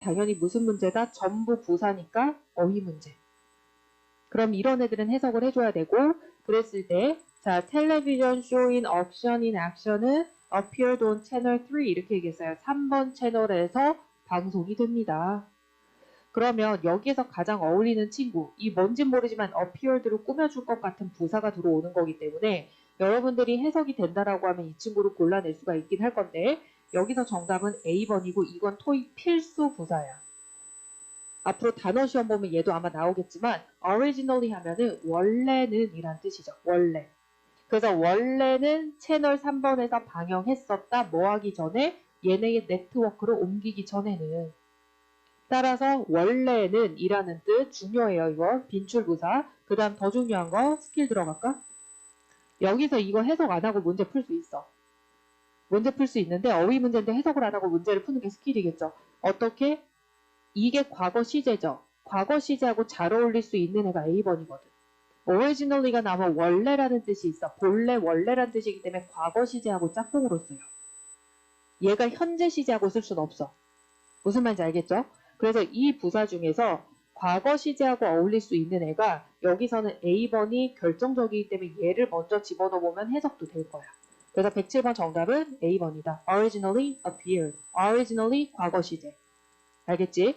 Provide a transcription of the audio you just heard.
당연히 무슨 문제다? 전부 부사니까 어휘 문제. 그럼 이런 애들은 해석을 해줘야 되고 그랬을 때 자, in auction in action은 appeared on channel 3 이렇게 얘기했어요. 3번 채널에서 방송이 됩니다. 그러면 여기에서 가장 어울리는 친구, 이 뭔진 모르지만 appeared로 꾸며줄 것 같은 부사가 들어오는 거기 때문에 여러분들이 해석이 된다라고 하면 이 친구를 골라낼 수가 있긴 할 건데 여기서 정답은 A번이고 이건 토익 필수 부사야. 앞으로 단어 시험 보면 얘도 아마 나오겠지만 originally 하면은 원래는 이란 뜻이죠. 원래. 그래서 원래는 채널 3번에서 방영했었다. 뭐 하기 전에 얘네의 네트워크로 옮기기 전에는 따라서 원래는 이라는 뜻 중요해요. 이거 빈출부사. 그 다음 더 중요한 거 스킬 들어갈까? 여기서 이거 해석 안 하고 문제 풀 수 있어. 문제 풀 수 있는데 어휘 문제인데 해석을 안 하고 문제를 푸는 게 스킬이겠죠. 어떻게? 이게 과거 시제죠. 과거 시제하고 잘 어울릴 수 있는 애가 A번이거든. originally가 나오면 원래라는 뜻이 있어. 본래 원래라는 뜻이기 때문에 과거 시제하고 짝꿍으로 써요. 얘가 현재 시제하고 쓸 수는 없어. 무슨 말인지 알겠죠? 그래서 이 부사 중에서 과거 시제하고 어울릴 수 있는 애가 여기서는 A번이 결정적이기 때문에 얘를 먼저 집어넣으면 해석도 될 거야. 그래서 107번 정답은 A번이다. originally appeared. originally 과거 시제. 알겠지?